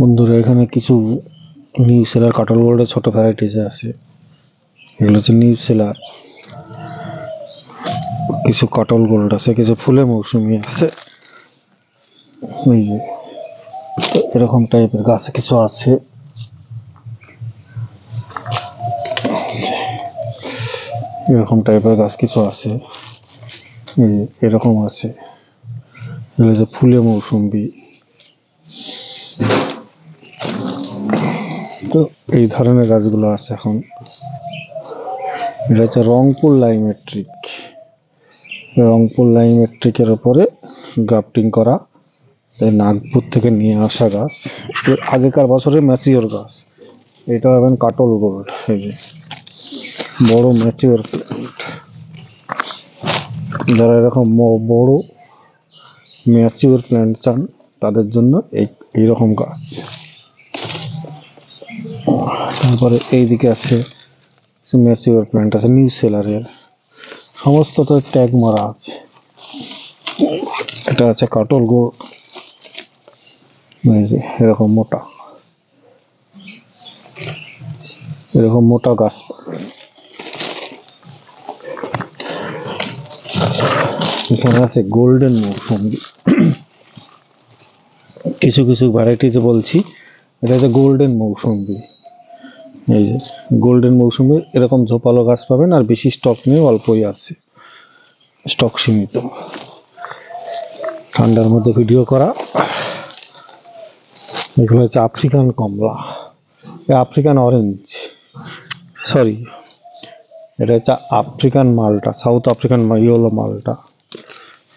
বন্ধুরা, এখানে কিছু নিউ সেলার কাটল গোল্ডের ছোট ভ্যারাইটিস আছে, এগুলো হচ্ছে নিউ সেলার কিছু কাটল গোল্ড আছে, কিছু ফুলে মৌসুমি আছে। ওই যে, এরকম টাইপের গাছ কিছু আছে। এরকম টাইপের গাছ কিছু আছে। এরকম আছে। ফুলে মৌসুম্বি তো এই ধরনের গাছগুলো আছে এখন। এটা হচ্ছে রংপুর লাইমেট্রিক রংপুর লাইমেট্রিকের ওপরে গ্রাফটিং করা নাগপুর থেকে নিয়ে আসা গাছ। আগেকার বছরে ম্যাচিওর গাছ। এটা হবেন কাটল গোল্ড, এই যে। বড় ম্যাচিওর প্ল্যান্ট যারা এরকম বড় ম্যাচিওর প্ল্যান্ট চান, তাদের জন্য এই, এইরকম গাছ। তারপরে এইদিকে আছে ম্যাচিওর প্ল্যান্ট আছে নিউ সেলারের সমস্ত তো ট্যাগ মারা আছে। এটা আছে কাটল যে, এরকম মোটা। এরকম মোটা গাছ। এখানে আছে গোল্ডেন মৌসুমি কিছু কিছু ভ্যারাইটিজ বলছি। এটা হচ্ছে গোল্ডেন মৌসুমি। এই যে গোল্ডেন মৌসুমি, এরকম ঝোপালো গাছ পাবেন আর বেশি স্টক নেই, অল্পই আছে। স্টক সীমিত। ঠান্ডার মধ্যে ভিডিও করা। এগুলো হচ্ছে আফ্রিকান কমলা। আফ্রিকান অরেঞ্জ সরি এটা হচ্ছে আফ্রিকান মালটা সাউথ আফ্রিকান ইয়েলো মালটা।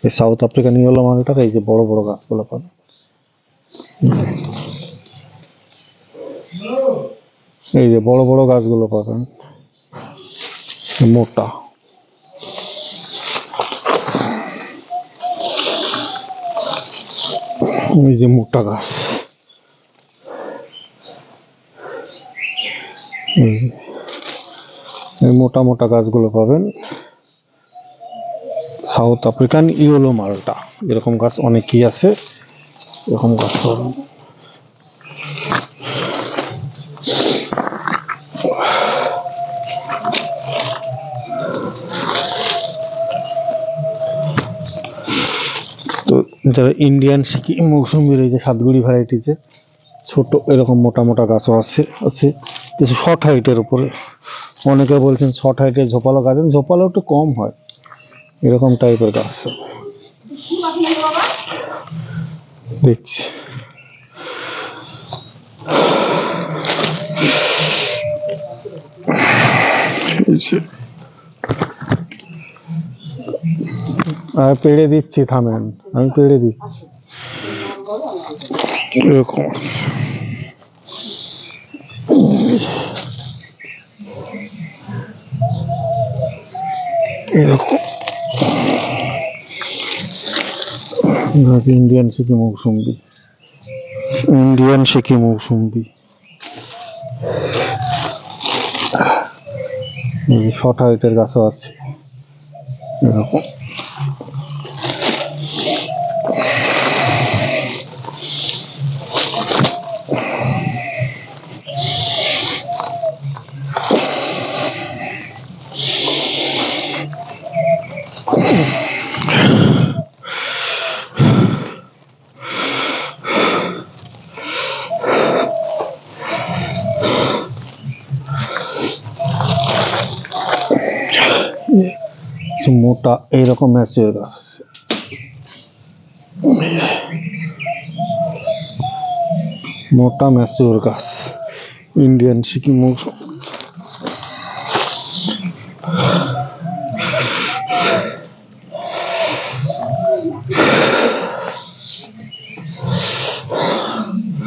এই সাউথ আফ্রিকান ইয়েলো মালটার এই যে বড় বড় গাছগুলো পাবেন। এই যে বড় বড় গাছগুলো পাবেন। মোটা। এই যে মোটা গাছ। এই মোটা মোটা গাছগুলো পাবেন। সাউথ আফ্রিকান ইয়েলো মালটা। এরকম গাছ অনেকই আছে। এরকম গাছ পাবেন। যারা ইন্ডিয়ান সিকিম মৌসুমির এই যে সাতগুড়ি ভ্যারাইটিতে ছোট এরকম মোটা মোটা গাছও আছে আছে। কিছু শর্ট হাইটের উপরে। অনেকে বলছেন শর্ট হাইটের ঝোপালো গাছ ঝোপালো একটু কম হয়। এরকম টাইপের গাছ দেখছি। এই যে। আমি পেড়ে দিচ্ছি থামেন। আমি পেড়ে দিচ্ছি। এরকম। এরকম। ইন্ডিয়ান সিকি মৌসুম্বি। ইন্ডিয়ান সিকি মৌসুম্বি। শর্ট হাইটের গাছও আছে। এরকম। কিছু মোটা এইরকম ম্যাচিওর গাছ। মোটা ম্যাচিওর গাছ। ইন্ডিয়ান সিকিম মৌসুম